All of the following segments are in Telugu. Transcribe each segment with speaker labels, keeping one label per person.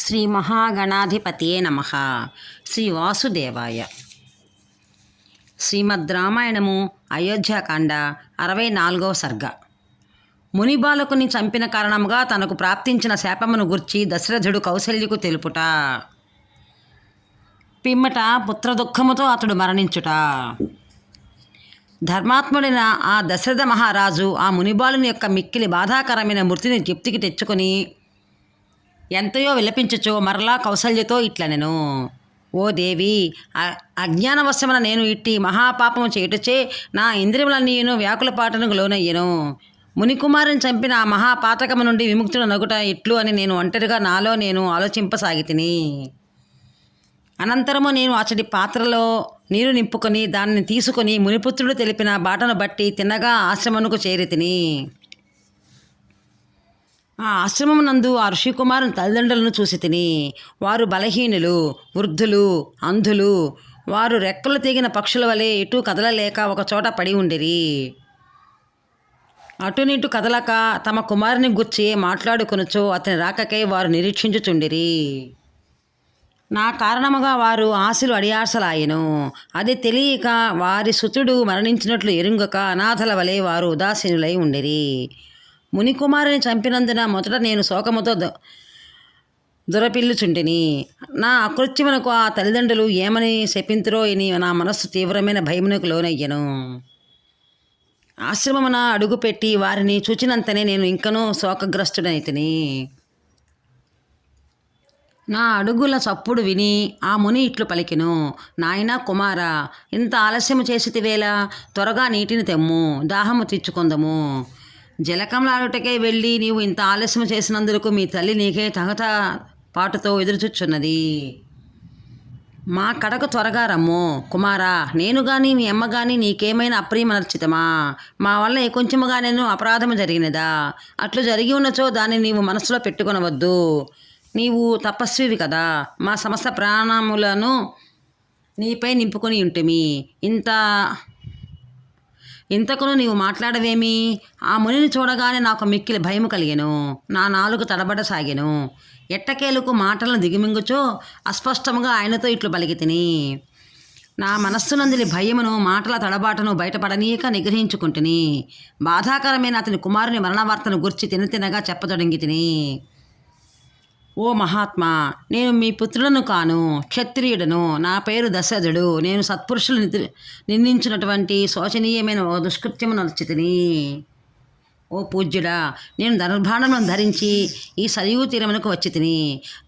Speaker 1: శ్రీ మహాగణాధిపతియే నమ. శ్రీ వాసుదేవాయ. శ్రీమద్ రామాయణము అయోధ్యాకాండ అరవై నాలుగవ సర్గ. మునిబాలకుని చంపిన కారణముగా తనకు ప్రాప్తించిన శాపమును గుర్చి దశరథుడు కౌశల్యకు తెలుపుట. పిమ్మట పుత్రదుఃఖముతో అతడు మరణించుట. ధర్మాత్ముడైన ఆ దశరథ మహారాజు ఆ మునిబాలుని యొక్క మిక్కిలి బాధాకరమైన మృతిని జిప్తికి తెచ్చుకొని ఎంతయో విలపించచ్చు. మరలా కౌసల్యతో ఇట్లనెను ఓ దేవి అజ్ఞానవశమున నేను ఇట్టి మహాపాపము చేయుటచే నా ఇంద్రియములన్నీను వ్యాకుల పాటను లోనయ్యను. మునికుమారుని చంపిన ఆ మహాపాతకము నుండి విముక్తుడు నగుట ఇట్లు అని నేను ఒంటరిగా నాలో నేను ఆలోచింపసాగితిని. అనంతరము నేను అతడి పాత్రలో నీరు నింపుకొని దానిని తీసుకొని మునిపుత్రుడు తెలిపిన బాటను బట్టి తిన్నగా ఆశ్రమమునకు చేరితిని. ఆ ఆశ్రమమునందు ఆ ఋషికుమారుని తల్లిదండ్రులను చూసి తిని వారు బలహీనులు వృద్ధులు అంధులు వారు రెక్కలు తెగిన పక్షుల వలె ఎటు కదలలేక ఒక చోట పడి ఉండిరి. అటునిటు కదలక తమ కుమారుని గుర్చి మాట్లాడుకొనుచో అతని రాకకై వారు నిరీక్షించుచుండిరి. నా కారణముగా వారు ఆశలు అడియాసలాయెను అది తెలియక వారి సుతుడు మరణించినట్లు ఎరుంగక అనాథల వలె వారు ఉదాసీనులై ఉండిరి. మునికుమారుని చంపినందున మొదట నేను శోకముతో దురపిల్లుచుంటిని. నా అకృత్యమునకు ఆ తల్లిదండ్రులు ఏమని శపింతురో అని నా మనస్సు తీవ్రమైన భయమునకు లోనయ్యను. ఆశ్రమమున అడుగుపెట్టి వారిని చూచినంతనే నేను ఇంకనూ శోకగ్రస్తుడైతిని నా అడుగుల చప్పుడు విని ఆ ముని ఇట్లు పలికెను. నాయనా కుమార ఇంత ఆలస్యము చేసి చేసితివేళ త్వరగా నీటిని తెమ్ము దాహము తీర్చుకుందము. జలకంలాడుటకై వెళ్ళి నీవు ఇంత ఆలస్యం చేసినందుకు మీ తల్లి నీకే తగత పాటుతో ఎదురుచూచున్నది. మా కడకు త్వరగా రమ్ము. కుమారా నేను కానీ మీ అమ్మ కానీ నీకేమైనా అప్రియమనర్చితమా? మా వల్ల ఏ కొంచెముగానేను అపరాధము జరిగినదా? అట్లు జరిగి ఉన్నచో దాన్ని నీవు మనసులో పెట్టుకొనవద్దు. నీవు తపస్వివి కదా. మా సమస్త ప్రాణములను నీపై నింపుకొని ఉంటిమి. ఇంత ఇంతకును నీవు మాట్లాడవేమి? ఆ మునిని చూడగానే నాకు మిక్కిలి భయము కలిగెను. నా నాలుగు తడబడసాగెను. ఎట్టకేలకు మాటలను దిగుమింగుచో అస్పష్టముగా ఆయనతో ఇట్లు బలిగి తిని. నా మనస్సునందిని భయమును మాటల తడబాటను బయటపడనీయక నిగ్రహించుకుంటుని. బాధాకరమైన అతని కుమారుని మరణ వార్తను గుర్చి తినతినగా చెప్పతొడంగి తిని. ఓ మహాత్మా నేను మీ పుత్రులను కాను క్షత్రియుడను. నా పేరు దశరథుడు. నేను సత్పురుషులు నిందించినటువంటి శోచనీయమైన ఓ దుష్కృత్యము నచ్చితిని ఓ పూజ్యుడా నేను ధనుర్భాణములను ధరించి ఈ సరియు తీరమునకు వచ్చి తిని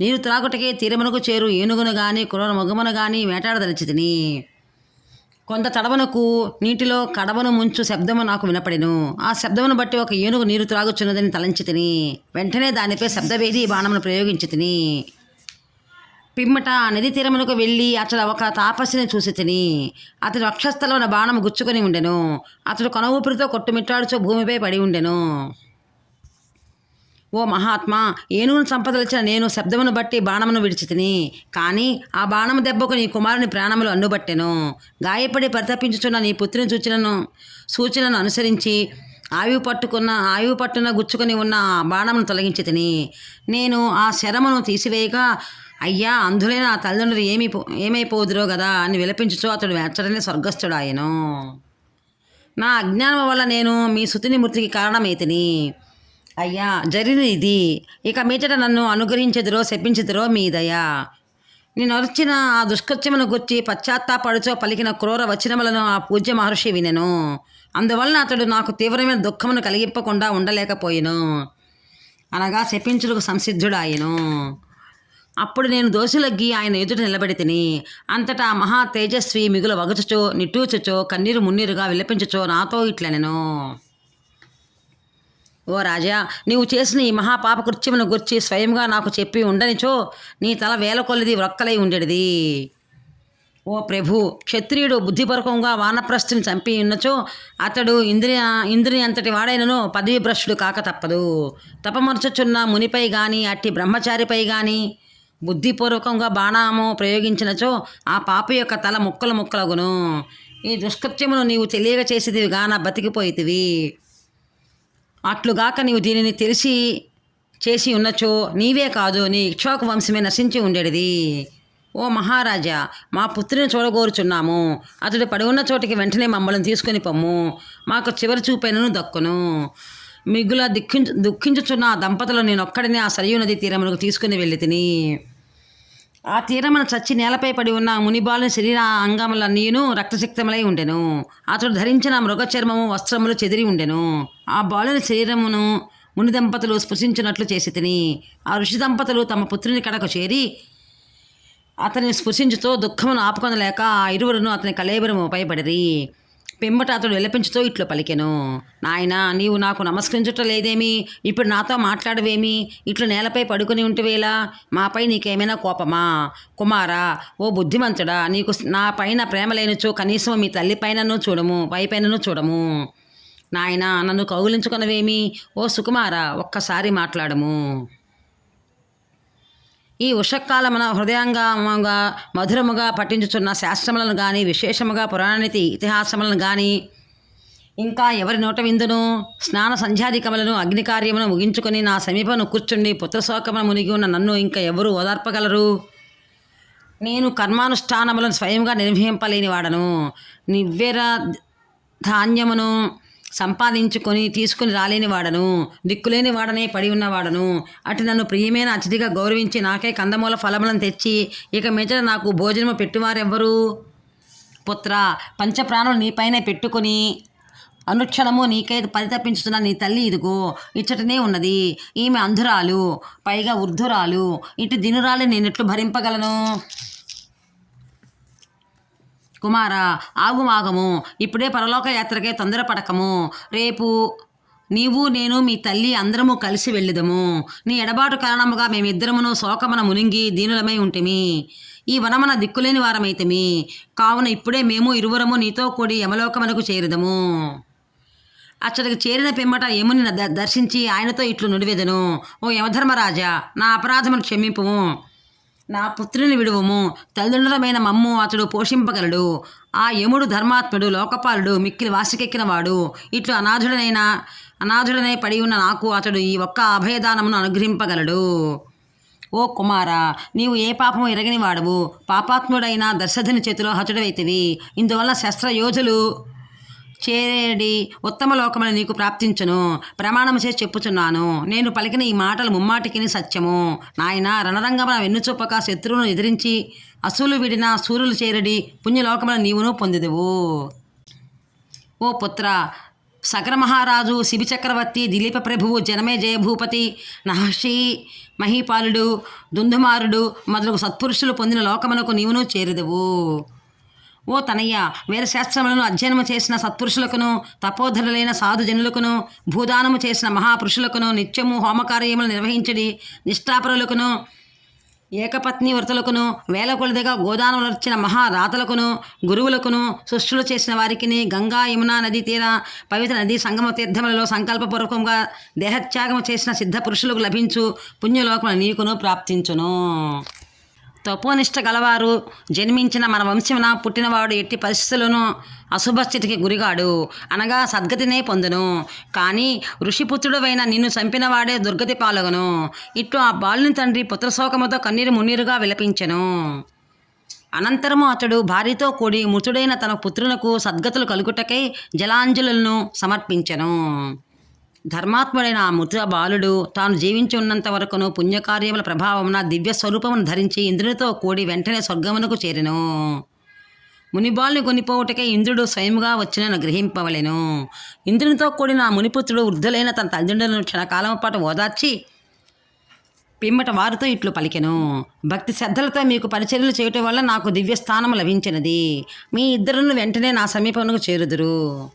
Speaker 1: నీరు త్రాగుటకే తీరమునకు చేరు ఏనుగును గాని క్రూర మగమును గాని వేటాడదలిచి తిని కొంత తడవనకు నీటిలో కడవను ముంచు శబ్దము నాకు వినపడెను. ఆ శబ్దమును బట్టి ఒక ఏనుగు నీరు త్రాగుచున్నదని తలంచి తిని వెంటనే దానిపై శబ్దవేది బాణమును ప్రయోగించి తిని పిమ్మట ఆ నది తీరమునకు వెళ్ళి అతడు ఒక తాపస్సుని చూసి తిని అతడు వక్షస్థలంలో బాణము గుచ్చుకొని ఉండెను. అతడు కొన ఊపిరితో కొట్టుమిట్టాడుచో భూమిపై పడి ఉండెను. ఓ మహాత్మా ఏనుగును సంపదలిచిన నేను శబ్దమును బట్టి బాణమును విడిచితిని కానీ ఆ బాణము దెబ్బకు నీ కుమారుని ప్రాణములు అన్నుబట్టెను. గాయపడి పరితపించుచున్న నీ పుత్రిని సూచనను సూచనను అనుసరించి ఆయువు పట్టుకున్న ఆయువు పట్టున గుచ్చుకొని ఉన్న ఆ బాణమును తొలగించి తిని నేను ఆ శరమును తీసివేయగా అయ్యా అంధులైన ఆ తల్లిదండ్రులు ఏమి పో- ఏమైపోదురో కదా అని విలపించుచు అతడు వెచ్చడనే స్వర్గస్థుడాయను నా అజ్ఞానం వల్ల నేను మీ శృతిని మృతికి కారణమైతిని అయ్యా జరిగిన ఇది. ఇక మీచట నన్ను అనుగ్రహించదురో శపించదురో మీదయా నేను వచ్చిన ఆ దుష్కృత్యమును గుర్చి పశ్చాత్తాపడుచో పలికిన క్రూర వచనములను ఆ పూజ్య మహర్షి వినెను. అందువలన అతడు నాకు తీవ్రమైన దుఃఖమును కలిగింపకుండా ఉండలేకపోయాను. అనగా శపించులకు సంసిద్ధుడాయను. అప్పుడు నేను దోషులగ్గి ఆయన ఎదుట నిలబడి తిని అంతటా మహా తేజస్వి మిగుల వగచుచో నిట్టూచుచో కన్నీరు మున్నీరుగా విలపించుచో నాతో ఇట్లనెను. ఓ రాజా నీవు చేసిన ఈ మహాపాప కృత్యమును గుర్చి స్వయంగా నాకు చెప్పి ఉండనిచో నీ తల వేల కొలది వ్రక్కలై ఉండేది ఓ ప్రభు క్షత్రియుడు బుద్ధిపరకంగా వానప్రస్థుని చంపి ఉన్నచో అతడు ఇంద్రియ ఇంద్రియ అంతటి వాడైనను పదవిభ్రష్టుడు కాక తప్పదు. తపమర్చుచున్న మునిపై గాని అట్టి బ్రహ్మచారిపై గాని బుద్ధిపూర్వకంగా బాణాము ప్రయోగించినచో ఆ పాప యొక్క తల ముక్కలు ముక్కలగును. ఈ దుష్కృత్యమును నీవు తెలియక చేసేదివి గాన బతికిపోయితివి. అట్లుగాక నీవు దీనిని తెలిసి చేసి ఉన్నచో నీవే కాదు నీ ఇక్ష్వాకు వంశమే నశించి ఉండేది ఓ మహారాజా మా పుత్రుని చూడగోరుచున్నాము. అతడు పడి ఉన్న చోటికి వెంటనే మమ్మల్ని తీసుకొని పొమ్ము. మాకు చివరి చూపైనను దక్కును. మిగుల దుఃఖించు దుఃఖించుచున్న ఆ దంపతులు నేనొక్కడిని ఆ సరియు నది తీరమునకు తీసుకుని వెళ్ళి తిని ఆ తీరమున చచ్చి నేలపై పడి ఉన్న మునిబాలుని శరీర అంగములన్నీను రక్తసిక్తములై ఉండెను. అతడు ధరించిన మృగ చర్మము వస్త్రములు చెదిరి ఉండెను. ఆ బాలుని శరీరమును ముని దంపతులు స్పృశించినట్లు చేసి తిని ఆ ఋషి దంపతులు తమ పుత్రుని కడకు చేరి అతని స్పృశించుతో దుఃఖమును ఆపుకొనలేక ఆ ఇరువురును అతని కలేబరము పైపడిరి పిమ్మట అతడు విలపించుతో ఇట్లు పలికెను. నాయనా నీవు నాకు నమస్కరించుట లేదేమి? ఇప్పుడు నాతో మాట్లాడవేమి? ఇట్లు నేలపై పడుకుని ఉంటువేలా మాపై నీకేమైనా కోపమా? కుమారా ఓ బుద్ధిమంతుడా నీకు నా పైన ప్రేమ లేనిచో కనీసం మీ తల్లి పైనను చూడము పైపైనను చూడము. నాయనా నన్ను కౌగిలించుకునవేమి? ఓ సుకుమారా ఒక్కసారి మాట్లాడము. ఈ ఉషకాలమున హృదయంగా మధురముగా పఠించుచున్న శాస్త్రములను కానీ విశేషముగా పురాణనీతి ఇతిహాసములను కానీ ఇంకా ఎవరి నోట విందును? స్నాన సంధ్యాధికములను అగ్ని కార్యమును ముగించుకొని నా సమీపను కూర్చుండి పుత్రశోకమును మునిగి ఉన్న నన్ను ఇంకా ఎవరు ఓదార్పగలరు? నేను కర్మానుష్ఠానములను స్వయంగా నిర్వహింపలేని వాడను. నివ్వెర ధాన్యమును సంపాదించుకొని తీసుకుని రాలేని వాడను దిక్కులేని వాడనే పడి ఉన్నవాడను అటు నన్ను ప్రియమైన అతిథిగా గౌరవించి నాకే కందమూల ఫలములను తెచ్చి ఇక మీదట నాకు భోజనము పెట్టువారెవ్వరు? పుత్ర పంచప్రాణులు నీపైనే పెట్టుకొని అనుక్షణము నీకే పరితపించుతున్న నీ తల్లి ఇదిగో ఇచ్చటనే ఉన్నది. ఈమె అంధురాలు పైగా వృద్ధురాలు. ఇటు దినురాలు నేనెట్లు భరింపగలను? కుమారా ఆగుమాగము ఇప్పుడే పరలోక యాత్రకే తొందరపడకము. రేపు నీవు నేను మీ తల్లి అందరము కలిసి వెళ్ళిదము. నీ ఎడబాటు కారణముగా మేమిద్దరమును శోకమన మునింగి దీనులమై ఉంటిమి. ఈ వనమన దిక్కులేని వారమైతమి. కావున ఇప్పుడే మేము ఇరువురము నీతో కూడి యమలోకమునకు చేరుదము. అచ్చడికి చేరిన పిమ్మట యముని ద- దర్శించి ఆయనతో ఇట్లు నుడివెదను. ఓ యమధర్మరాజా నా అపరాధమును క్షమింపుము. నా పుత్రుని విడువము తల్లిదండ్రులమైన మమ్ము అతడు పోషింపగలడు. ఆ యముడు ధర్మాత్ముడు లోకపాలుడు మిక్కిలి వాసికెక్కినవాడు. ఇట్లు అనాథుడనైన అనాథుడనై పడి ఉన్న నాకు అతడు ఈ ఒక్క అభయదానమును అనుగ్రహింపగలడు. ఓ కుమారా నీవు ఏ పాపము ఎరగని వాడవు. పాపాత్ముడైన దర్శధని చేతిలో హతుడవైతివి. ఇందువల్ల శస్త్రయోధులు చేరేడి ఉత్తమ లోకములు నీకు ప్రాప్తించును. ప్రమాణము చేసి చెప్పుచున్నాను. నేను పలికిన ఈ మాటలు ముమ్మాటికిని సత్యము. నాయన రణరంగమున వెన్నుచూపక శత్రువును ఎదిరించి అసూలు విడిన సూర్యులు చేరడి పుణ్యలోకమున నీవును పొందిదువు. ఓ పుత్ర సగర మహారాజు శిబి చక్రవర్తి దిలీప ప్రభువు జనమే జయభూపతి నహర్షి మహీపాలుడు దుందుమారుడు మొదలగు సత్పురుషులు పొందిన లోకమునకు నీవును చేరుదువు. ఓ తనయ్య వేదశాస్త్రములను అధ్యయనము చేసిన సత్పురుషులకును తపోధరులైన సాధుజనులకును భూదానము చేసిన మహాపురుషులకును నిత్యము హోమకార్యములు నిర్వహించడి నిష్ఠాపరులకును ఏకపత్ని వ్రతులకును వేల కొలదిగా గోదానములర్చిన మహారాతలకును గురువులకును సృష్టిలు చేసిన వారికిని గంగా యమునా నదీ తీర పవిత్ర నదీ సంగమ తీర్థములలో సంకల్పపూర్వకంగా దేహత్యాగము చేసిన సిద్ధ పురుషులకు లభించు పుణ్యలోకములు నీకును ప్రాప్తించును. తపోనిష్ట గలవారు జన్మించిన మన వంశమున పుట్టినవాడు ఎట్టి పరిస్థితులను అశుభస్థితికి గురిగాడు. అనగా సద్గతినే పొందును. కానీ ఋషిపుత్రుడువైన నిన్ను చంపినవాడే దుర్గతి పాలగను. ఇట్లు ఆ బాలుని తండ్రి పుత్రశోకముతో కన్నీరు మున్నీరుగా విలపించెను. అనంతరము అతడు భార్యతో కూడి మృతుడైన తన పుత్రులకు సద్గతులు కలుగుటకై జలాంజలులను సమర్పించెను. ధర్మాత్ముడైన ఆ మృత బాలుడు తాను జీవించి ఉన్నంత వరకును పుణ్యకార్యముల ప్రభావమున దివ్య స్వరూపమును ధరించి ఇంద్రునితో కూడి వెంటనే స్వర్గమునకు చేరెను. మునిబాలుని కొనిపోవుటకే ఇంద్రుడు స్వయముగా వచ్చిన గ్రహింపవలెను. ఇంద్రునితో కూడిన ఆ మునిపుత్రుడు వృద్ధులైన తన తల్లిదండ్రులను క్షణకాలం పాటు ఓదార్చి పిమ్మట వారితో ఇట్లు పలికెను. భక్తి శ్రద్ధలతో మీకు పరిచర్యలు చేయటం వల్ల నాకు దివ్యస్థానం లభించినది. మీ ఇద్దరును వెంటనే నా సమీపమునకు చేరుదురు.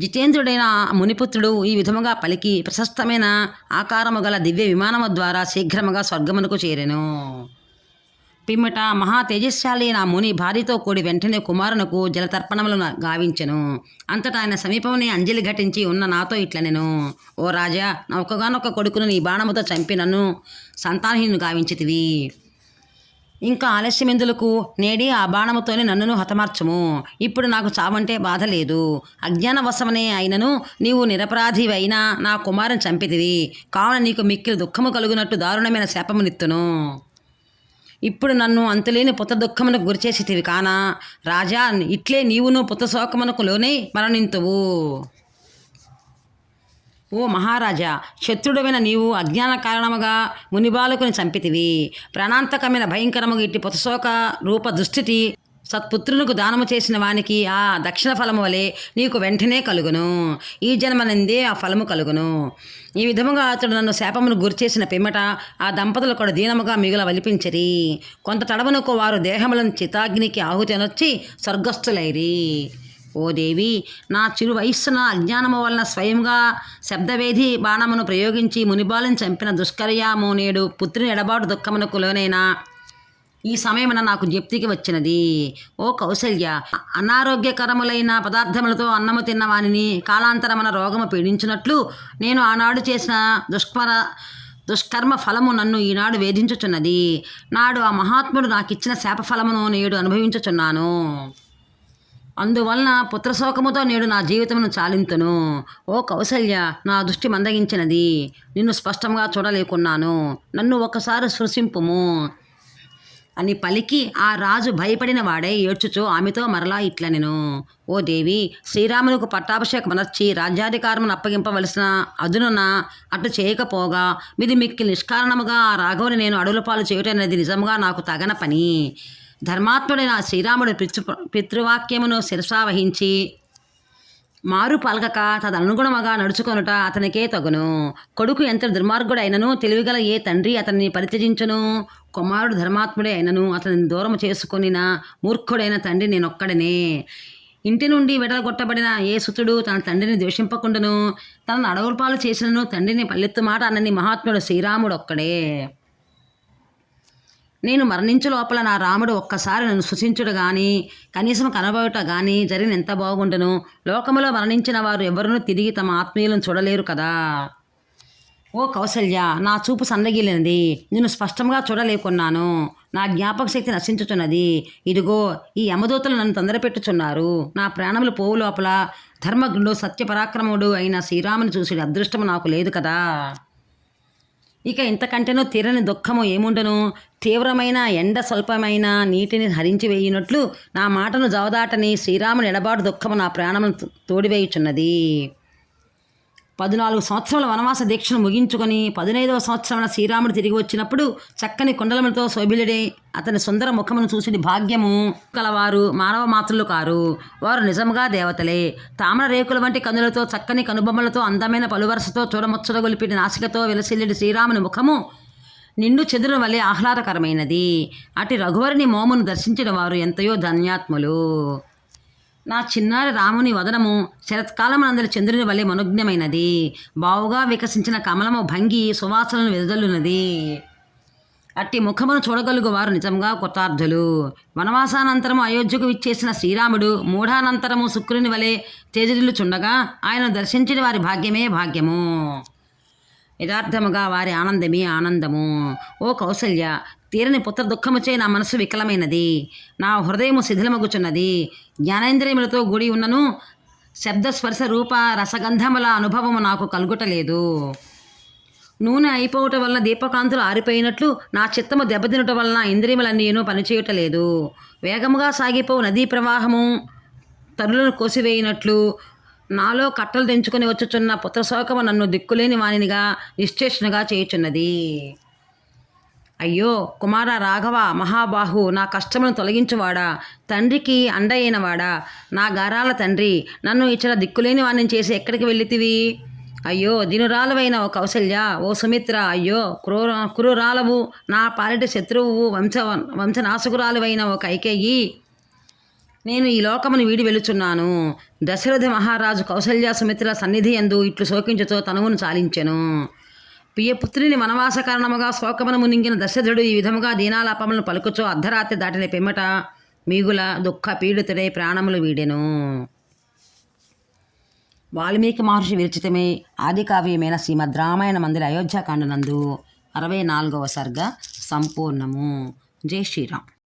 Speaker 1: జితేంద్రుడైన మునిపుత్రుడు ఈ విధముగా పలికి ప్రశస్తమైన ఆకారము గల దివ్య విమానము ద్వారా శీఘ్రముగా స్వర్గమునకు చేరెను. పిమ్మట మహా తేజస్శాలి నా ముని భార్యతో కూడి వెంటనే కుమారునకు జలతర్పణములను గావించెను. అంతటా ఆయన సమీపమునే అంజలి ఘటించి ఉన్న నాతో ఇట్లనెను. ఓ రాజా నా ఒక్కగానొక్క కొడుకును నీ బాణముతో చంపి నన్ను సంతానహీను గావించితివి. ఇంకా ఆలస్యమెందులకు నేడే ఆ బాణముతోనే నన్నును హతమార్చము. ఇప్పుడు నాకు చావంటే బాధ లేదు. అజ్ఞానవశమనే అయినను నీవు నిరపరాధివైనా నా కుమారుని చంపితివి. కావున నీకు మిక్కిలి దుఃఖము కలుగునట్టు దారుణమైన శాపమునిత్తును ఇప్పుడు నన్ను అంతులేని పుత్ర దుఃఖమునకు గురిచేసితివి కానా? రాజా ఇట్లే నీవును పుత్ర శోకమునకు లోనే మరణింతువు. ఓ మహారాజా శత్రుడమైన నీవు అజ్ఞాన కారణముగా మునిబాలకుని చంపితివి. ప్రాణాంతకమైన భయంకరముగా ఇట్టి పుతశోక రూప దుస్థితి సత్పుత్రులకు దానము చేసిన వానికి ఆ దక్షిణ ఫలము వలె నీకు వెంటనే కలుగును. ఈ జన్మనందే ఆ ఫలము కలుగును. ఈ విధముగా అతడు నన్ను శాపమును గురిచేసిన పిమ్మట ఆ దంపతులు కూడా దీనముగా మిగుల వలిపించిరి. కొంత తడవనుకు వారు దేహములను చితాగ్నికి ఆహుతి అనొచ్చి స్వర్గస్థులైరి. ఓ దేవి నా చిరు వయస్సున అజ్ఞానము వలన స్వయంగా శబ్దవేధి బాణమును ప్రయోగించి మునిబాలను చంపిన దుష్కర్యాము నేడు పుత్రుని ఎడబాటు దుఃఖమునకు లోనైనా ఈ సమయమున నాకు జప్తికి వచ్చినది. ఓ కౌశల్య అనారోగ్యకరములైన పదార్థములతో అన్నము తిన్న వానిని కాలాంతరమున రోగము పీడించినట్లు నేను ఆనాడు చేసిన దుష్కర దుష్కర్మ ఫలము నన్ను ఈనాడు వేధించుచున్నది. నాడు ఆ మహాత్ముడు నాకిచ్చిన శాప ఫలమును నేడు అనుభవించుచున్నాను. అందువలన పుత్రశోకముతో నేడు నా జీవితమును చాలింతును. ఓ కౌసల్య నా దృష్టి మందగించినది. నిన్ను స్పష్టంగా చూడలేకున్నాను. నన్ను ఒకసారి సృశింపుము అని పలికి ఆ రాజు భయపడిన వాడై ఏడ్చుచూ ఆమెతో మరలా ఇట్లనెను ఓ దేవి శ్రీరామునికి పట్టాభిషేకమనర్చి రాజ్యాధికారమును అప్పగింపవలసిన అదునున అటు చేయకపోగా మీది మిక్కి నిష్కారణముగా ఆ రాఘవుని నేను అడుగులపాలు పాలు చేయటనేది నిజముగా నాకు తగన పని. ధర్మాత్ముడైన శ్రీరాముడు పితృ పితృవాక్యమును శిరసా వహించి మారు పలకక తదనుగుణముగా నడుచుకొనుట అతనికే తగును. కొడుకు ఎంత దుర్మార్గుడైనను తెలివిగల ఏ తండ్రి అతన్ని పరిత్యజించును? కుమారుడు ధర్మాత్ముడే అయినను అతనిని దూరం చేసుకొనిన మూర్ఖుడైన తండ్రి నేనొక్కడనే. ఇంటి నుండి వెడలగొట్టబడిన ఏ సుతుడు తన తండ్రిని ద్వేషింపకుండాను? తనను అడవులపాలు చేసినను తండ్రిని పల్లెత్తు మాట అన్నని మహాత్ముడు శ్రీరాముడు ఒక్కడే నేను మరణించు లోపల నా రాముడు ఒక్కసారి నన్ను సృశించుడు గాని కనీసం కనబడుట గాని జరిగిన ఎంత బాగుండును? లోకములో మరణించిన వారు ఎవరునూ తిరిగి తమ ఆత్మీయులను చూడలేరు కదా. ఓ కౌసల్య నా చూపు సన్నగిలినది. నేను స్పష్టంగా చూడలేకున్నాను. నా జ్ఞాపక శక్తి నశించుచున్నది. ఇదిగో ఈ యమదూతలు నన్ను తొందరపెట్టుచున్నారు నా ప్రాణములు పోవు లోపల ధర్మగుండు సత్యపరాక్రముడు అయిన శ్రీరాముని చూసి అదృష్టము నాకు లేదు కదా. ఇక ఇంతకంటేనూ తీరని దుఃఖము ఏముండను? తీవ్రమైన ఎండ స్వల్పమైన నీటిని హరించి వేయినట్లు నా మాటను జవదాటని శ్రీరాముని ఎడబాటు దుఃఖము నా ప్రాణమును తోడివేయుచున్నది. పద్నాలుగు సంవత్సరాల వనవాస దీక్షను ముగించుకొని పదినైదవ సంవత్సరమున శ్రీరాముడు తిరిగి వచ్చినప్పుడు చక్కని కుండలములతో శోభిలుడే అతని సుందర ముఖమును చూసి భాగ్యము కలవారు మానవ మాతృలు కారు. వారు నిజముగా దేవతలే. తామర రేకుల వంటి కనులతో చక్కని కనుబొమ్మలతో అందమైన పలువరసతో చూడముచ్చడగొలిపిన నాసికతో విలసిల్లిడి శ్రీరాముని ముఖము నిండు చెదురు వలె ఆహ్లాదకరమైనది. అటు రఘువరిని మోమును దర్శించిన వారు ఎంతయో ధన్యాత్ములు. నా చిన్నారి రాముని వదనము శరత్కాలం చంద్రుని వలె మనోజ్ఞమైనది. బావుగా వికసించిన కమలము భంగి సువాసనను వెదజల్లున్నది అట్టి ముఖమును చూడగలుగు వారు నిజంగా కృతార్థులు. వనవాసానంతరము అయోధ్యకు విచ్చేసిన శ్రీరాముడు మూఢానంతరము శుక్రుని వలె తేజరిల్లుచుండగా ఆయన దర్శించిన వారి భాగ్యమే భాగ్యము. యథార్థముగా వారి ఆనందమే ఆనందము. ఓ కౌసల్య తీరని పుత్ర దుఃఖముచే నా మనసు వికలమైనది. నా హృదయము శిథిలమగుచున్నది. జ్ఞానేంద్రియములతో గుడి ఉన్నను శబ్దస్పర్శ రూప రసగంధముల అనుభవము నాకు కలుగుటలేదు. నూనె అయిపోవటం వలన దీపకాంతులు ఆరిపోయినట్లు నా చిత్తము దెబ్బతినటం వలన ఇంద్రియములన్నీను పనిచేయటలేదు. వేగముగా సాగిపోవు నదీ ప్రవాహము తరులను కోసివేయినట్లు నాలో కట్టలు తెంచుకొని వచ్చుచున్న పుత్రశోకము నన్ను దిక్కులేని వానినిగా నిశ్చేషణగా చేయుచున్నది. అయ్యో కుమార రాఘవ మహాబాహు నా కష్టమును తొలగించువాడా? తండ్రికి అండ అయినవాడా నా గారాల తండ్రి నన్ను ఇచ్చిన దిక్కులేని వాణ్ణి చేసి ఎక్కడికి వెళ్ళితివి? అయ్యో దినురాలవైన ఓ కౌసల్య ఓ సుమిత్ర అయ్యో క్రూర క్రూరాలవు నా పాలిటి శత్రువు వంశ వంశనాశకురాలువైన ఓ కైకేయి నేను ఈ లోకమును వీడి వెలుచున్నాను దశరథ మహారాజు కౌసల్య సుమిత్ర సన్నిధి ఎందు ఇట్లు శోకించుతో తనువును చాలించెను. పియపుత్రిని వనవాస కారణముగా శోకమును మునింగిన దశరథుడు ఈ విధముగా దీనాలాపములను పలుకుచో అర్ధరాత్రి దాటిన పిమ్మట మీగుల దుఃఖ పీడితుడై ప్రాణములు వీడెను. వాల్మీకి మహర్షి విరచితమే ఆదికావ్యమైన శ్రీమద్ రామాయణ మందిర అయోధ్యాకాండనందు అరవై నాలుగవ సర్గ సంపూర్ణము. జై శ్రీరామ్.